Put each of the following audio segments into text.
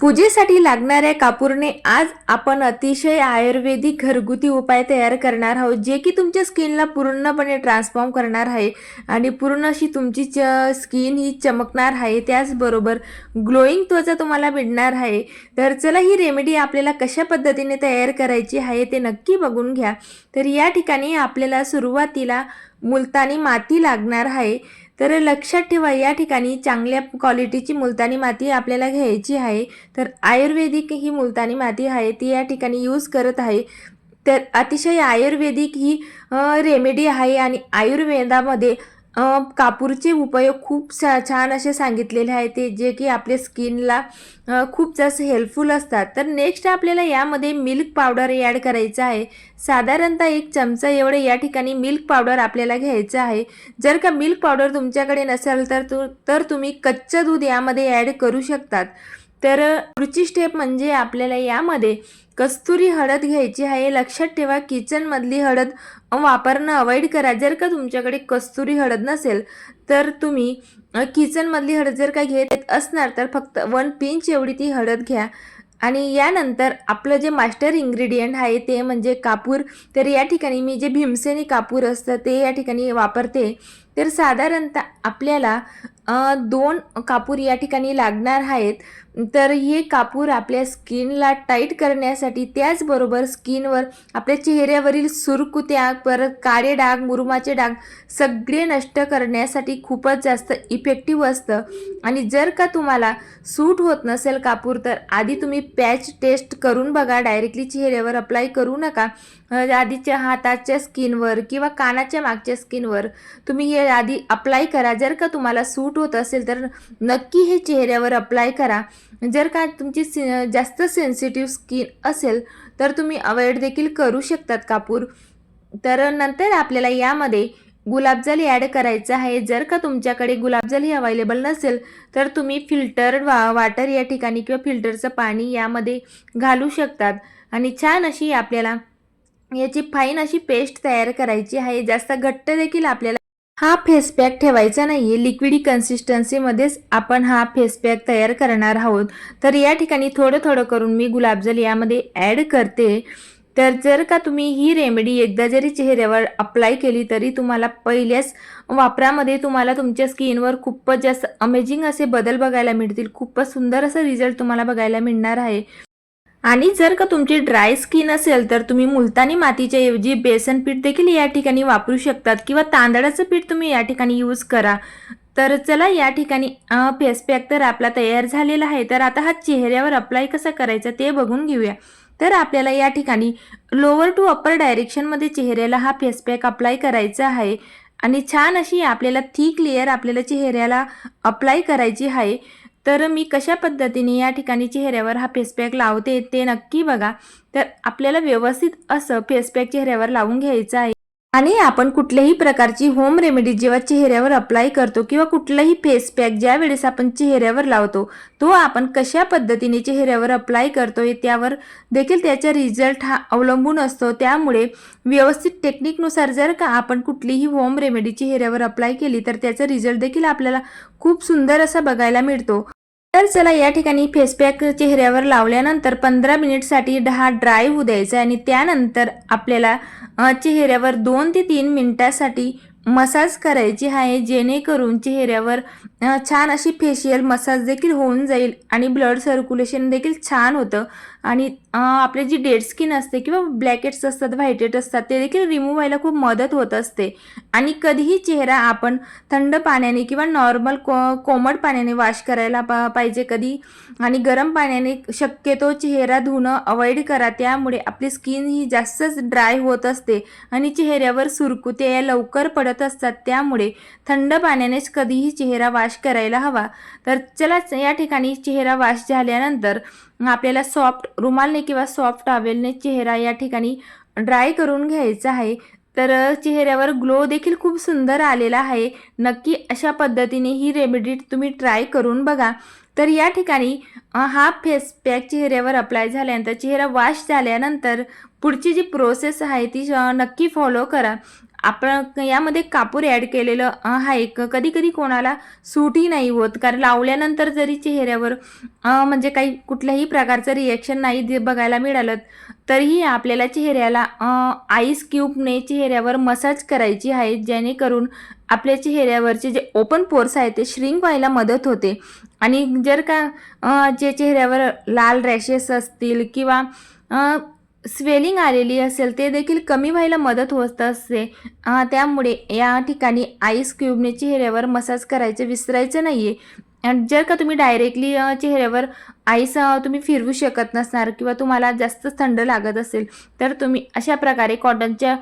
पूजेसाठी लागणाऱ्या कापूरने आज आपण अतिशय आयुर्वेदिक घरगुती उपाय तयार करणार आहोत जे की तुमच्या स्किनला पूर्णपणे ट्रान्सफॉर्म करणार आहे आणि पूर्ण अशी तुमची च स्किन ही चमकणार आहे. त्याचबरोबर ग्लोईंग त्वचा तुम्हाला मिळणार आहे. तर चला ही रेमेडी आपल्याला कशा पद्धतीने तयार करायची आहे ते नक्की बघून घ्या. तर या ठिकाणी आपल्याला सुरुवातीला मुलतानी माती लागणार आहे. तर लक्षात ठेवा या ठिकाणी चांगल्या क्वालिटीची मुलतानी माती आपल्याला घ्यायची आहे. तर आयुर्वेदिक ही मुलतानी माती आहे ती या ठिकाणी यूज करत आहे. तर अतिशय आयुर्वेदिक ही रेमेडी आहे आणि आयुर्वेदामध्ये कापूरचे उपयोग खूप छा छान असे सांगितलेले आहे ते जे की आपल्या स्किनला खूप जास्त हेल्पफुल असतात. तर नेक्स्ट आपल्याला यामध्ये मिल्क पावडर ॲड करायचं आहे. साधारणतः एक चमचा एवढे या ठिकाणी मिल्क पावडर आपल्याला घ्यायचं आहे. जर का मिल्क पावडर तुमच्याकडे नसेल तर तु तर तुम्ही कच्चं दूध यामध्ये ॲड करू शकतात. तर पुढची स्टेप म्हणजे आपल्याला यामध्ये कस्तुरी हळद घ्यायची आहे. लक्षात ठेवा किचनमधली हळद वापरणं अवॉइड करा. जर का तुमच्याकडे कस्तुरी हळद नसेल तर तुम्ही किचनमधली हळद जर का घेत असणार तर फक्त वन पिंच एवढी ती हळद घ्या. आणि यानंतर आपलं जे मास्टर इंग्रेडियंट आहे ते म्हणजे कापूर. तर या ठिकाणी मी जे भीमसेनी कापूर असतं ते या ठिकाणी वापरते. तर साधारणतः आपल्याला दोन कापूर या ठिकाणी लागणार आहेत. तर हे कापूर आपल्या स्किनला टाईट करण्यासाठी त्याचबरोबर स्किनवर आपल्या चेहऱ्यावरील सुरकुत्या परत काळे डाग मुरुमाचे डाग सगळे नष्ट करण्यासाठी खूपच जास्त इफेक्टिव्ह असतं. आणि जर का तुम्हाला सूट होत नसेल कापूर तर आधी तुम्ही पॅच टेस्ट करून बघा. डायरेक्टली चेहऱ्यावर अप्लाय करू नका. आधीच्या हाताच्या स्किनवर किंवा कानाच्या मागच्या स्किनवर तुम्ही हे आधी अप्लाय करा. जर का तुम्हाला सूट होत असेल तर नक्की हे चेहऱ्यावर अप्लाय करा. जर का तुमची सि जास्त सेन्सिटिव्ह स्किन असेल तर तुम्ही अवॉइड देखील करू शकतात कापूर. तर नंतर आपल्याला यामध्ये गुलाबजल ॲड करायचं आहे. जर का तुमच्याकडे गुलाबजल अवेलेबल नसेल तर तुम्ही फिल्टर वा वाटर या ठिकाणी किंवा फिल्टरचं पाणी यामध्ये घालू शकतात. आणि छान अशी आपल्याला याची फाईन अशी पेस्ट तयार करायची आहे. जास्त घट्ट देखील आपल्याला हा फेस पॅक ठेवायचा नाही आहे लिक्विडी कन्सिस्टन्सीमध्येच आपण हा फेस पॅक तयार करणार आहोत. तर या ठिकाणी थोडं थोडं करून मी गुलाबजल यामध्ये ॲड करते. तर जर का तुम्ही ही रेमेडी एकदा जरी चेहऱ्यावर अप्लाय केली तरी तुम्हाला पहिल्याच वापरामध्ये तुम्हाला तुमच्या स्किनवर खूपच जास्त अमेझिंग असे बदल बघायला मिळतील. खूपच सुंदर असं रिझल्ट तुम्हाला बघायला मिळणार आहे. आणि जर का तुमची ड्राय स्किन असेल तर तुम्ही मुलतानी मातीच्या ऐवजी बेसन पीठ देखील या ठिकाणी वापरू शकतात किंवा तांदळाचं पीठ तुम्ही या ठिकाणी यूज करा. तर चला या ठिकाणी फेस पॅक तर आपला तयार झालेला आहे. तर आता हा चेहऱ्यावर अप्लाय कसा करायचा ते बघून घेऊया. तर आपल्याला या ठिकाणी लोअर टू अप्पर डायरेक्शनमध्ये चेहऱ्याला हा फेस पॅक अप्लाय करायचा आहे. आणि छान अशी आपल्याला थीक लेअर आपल्याला चेहऱ्याला अप्लाय करायची आहे. तर मी कशा पद्धतीने या ठिकाणी चेहऱ्यावर हा फेस पॅक लावते ते नक्की बघा. तर आपल्याला व्यवस्थित असं फेसपॅक चेहऱ्यावर लावून घ्यायचं आहे. आणि आपण कुठल्याही प्रकारची होम रेमेडी जेव्हा चेहऱ्यावर अप्लाय करतो किंवा कुठलाही फेस पॅक ज्या वेळेस आपण चेहऱ्यावर लावतो तो आपण कशा पद्धतीने चेहऱ्यावर अप्लाय करतोय त्यावर देखील त्याचा रिझल्ट हा अवलंबून असतो. त्यामुळे व्यवस्थित टेक्निकनुसार जर का आपण कुठलीही होम रेमेडी चेहऱ्यावर अप्लाय केली तर त्याचा रिझल्ट देखील आपल्याला खूप सुंदर असा बघायला मिळतो. तर चला या ठिकाणी फेस पॅक चेहऱ्यावर लावल्यानंतर पंधरा मिनिटसाठी हा ड्राय होऊ द्यायचा आणि त्यानंतर आपल्याला चेहऱ्यावर दोन ते तीन मिनिटासाठी मसाज करायची आहे. जेणेकरून चेहऱ्यावर छान अशी फेशियल मसाज देखील होऊन जाईल आणि ब्लड सर्क्युलेशन देखील छान होतं. आणि आपले आपली जी डेड स्किन असते किंवा ब्लॅकेट्स असतात व्हाईटेट असतात ते देखील रिमूव्ह व्हायला खूप मदत होत असते. आणि कधीही चेहरा आपण थंड पाण्याने किंवा नॉर्मल को कोमट पाण्याने वॉश करायला पा पाहिजे कधी. आणि गरम पाण्याने शक्यतो चेहरा धुणं अवॉइड करा. त्यामुळे आपली स्किन ही जास्तच ड्राय होत असते आणि चेहऱ्यावर सुरकुत्या या लवकर पडत असतात. त्यामुळे थंड पाण्यानेच कधीही चेहरा वॉश करायला हवा. तर चला या ठिकाणी चेहरा वॉश झाल्यानंतर आपल्याला सॉफ्ट रुमालने किंवा सॉफ्ट टॉवेलने चेहरा या ठिकाणी ड्राय करून घ्यायचा आहे. तर चेहऱ्यावर ग्लो देखील खूप सुंदर आलेला आहे. नक्की अशा पद्धतीने ही रेमेडी तुम्ही ट्राय करून बघा. तर या ठिकाणी हा फेस पॅक चेहऱ्यावर अप्लाय झाल्यानंतर चेहरा वॉश झाल्यानंतर पुढची जी प्रोसेस आहे ती नक्की फॉलो करा. आपण यामध्ये कापूर ॲड केलेलं आहे कधी कधी कोणाला सूटही नाही होत. कारण लावल्यानंतर जरी चेहऱ्यावर म्हणजे काही कुठल्याही प्रकारचं रिॲक्शन नाही बघायला मिळालं तरीही आपल्याला चेहऱ्याला आईस क्यूबने चेहऱ्यावर मसाज करायची आहे. जेणेकरून आपल्या चेहऱ्यावरचे जे ओपन पोर्स आहेत ते श्रिंक व्हायला मदत होते. आणि जर का जे चेहऱ्यावर लाल रॅशेस असतील किंवा स्वेलिंग आलेली असेल ते देखील कमी व्हायला मदत होत असते. त्यामुळे या ठिकाणी आईस क्यूबने चेहऱ्यावर मसाज करायचं विसरायचं नाही आहे आणि जर का तुम्ही डायरेक्टली चेहऱ्यावर आईस तुम्ही फिरवू शकत नसणार किंवा तुम्हाला जास्त थंड लागत असेल तर तुम्ही अशा प्रकारे कॉटनच्या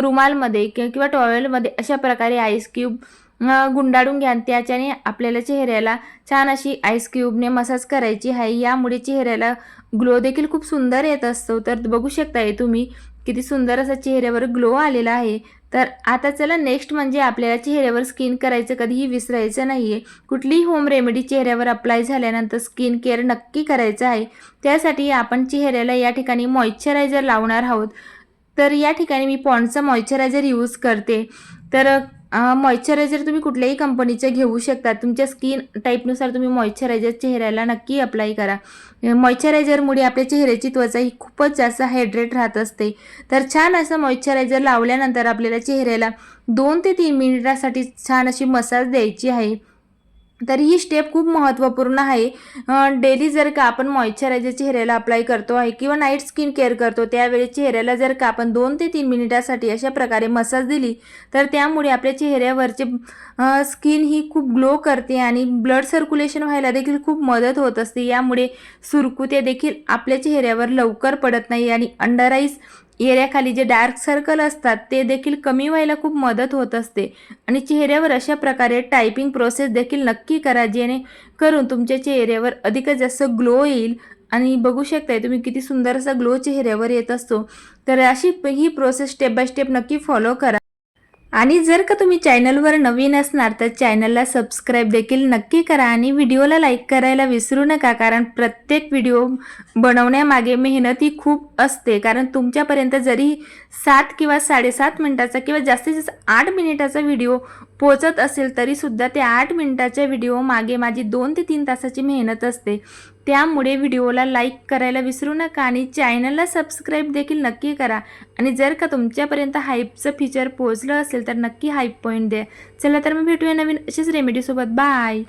रुमालमध्ये किंवा टॉवेलमध्ये अशा प्रकारे आईस क्यूब गुंडाळून घ्या त्याच्याने आपल्याला चेहऱ्याला छान अशी आईस क्यूबने मसाज करायची आहे. यामुळे चेहऱ्याला ग्लो देखील खूप सुंदर येत असतो. तर बघू शकताय तुम्ही किती सुंदर असा चेहऱ्यावर ग्लो आलेला आहे. तर आता चला नेक्स्ट म्हणजे आपल्याला चेहऱ्यावर स्किन करायचं कधीही विसरायचं नाही आहे कुठलीही होम रेमेडी चेहऱ्यावर अप्लाय झाल्यानंतर स्किन केअर नक्की करायचं आहे. त्यासाठी आपण चेहऱ्याला या ठिकाणी मॉइश्चरायझर लावणार आहोत. तर या ठिकाणी मी पॉन्डचं मॉइश्चरायझर यूज करते. तर मॉइश्चरायझर तुम्ही कुठल्याही कंपनीचे घेऊ शकता. तुमच्या स्किन टाईपनुसार तुम्ही मॉइश्चरायझर चेहऱ्याला नक्की अप्लाय करा. मॉइश्चरायझरमुळे आपल्या चेहऱ्याची त्वचा ही खूपच जास्त हायड्रेट राहत असते. तर छान असं मॉइश्चरायझर लावल्यानंतर आपल्याला चेहऱ्याला दोन ते तीन मिनिटासाठी छान अशी मसाज द्यायची आहे. तर ही स्टेप खूप महत्त्वपूर्ण आहे. डेली जर का आपण मॉइश्चरायझर चेहऱ्याला अप्लाय करतो आहे किंवा नाईट स्किन केअर करतो त्यावेळी चेहऱ्याला जर का आपण दोन ते तीन मिनिटासाठी अशा प्रकारे मसाज दिली तर त्यामुळे आपल्या चेहऱ्यावरचे स्किन ही खूप ग्लो करते आणि ब्लड सर्क्युलेशन व्हायला देखील खूप मदत होत असते. यामुळे सुरकुते देखील आपल्या चेहऱ्यावर लवकर पडत नाही आणि अंडर आईज एरियाखाली जे डार्क सर्कल असतात ते देखील कमी व्हायला खूप मदत होत असते. आणि चेहऱ्यावर अशा प्रकारे टायपिंग प्रोसेस देखील नक्की करा जेणेकरून तुमच्या चेहऱ्यावर अधिकच जास्त ग्लो येईल. आणि बघू शकताय तुम्ही किती सुंदर असा ग्लो चेहऱ्यावर येत असतो. तर अशी ही प्रोसेस स्टेप बाय स्टेप नक्की फॉलो करा. आणि जर का तुम्ही चॅनलवर नवीन असणार तर चॅनलला सबस्क्राईब देखील नक्की करा आणि व्हिडिओला लाईक करायला विसरू नका कारण प्रत्येक व्हिडिओ बनवण्यामागे मेहनत ही खूप असते. कारण तुमच्यापर्यंत जरी सात किंवा साडेसात मिनिटाचा किंवा जास्तीत जास्त आठ मिनिटाचा व्हिडिओ पोचत असेल तरीसुद्धा त्या आठ मिनिटाच्या व्हिडिओ मागे माझी दोन ते तीन तासाची मेहनत असते. त्यामुळे व्हिडिओला लाईक करायला विसरू नका आणि चॅनलला सबस्क्राईब देखील नक्की करा. आणि जर का तुमच्यापर्यंत हाईपचं फीचर पोहोचलं असेल तर नक्की हाईप पॉईंट द्या. चला तर मग भेटूया नवीन अशीच रेमेडीसोबत बाय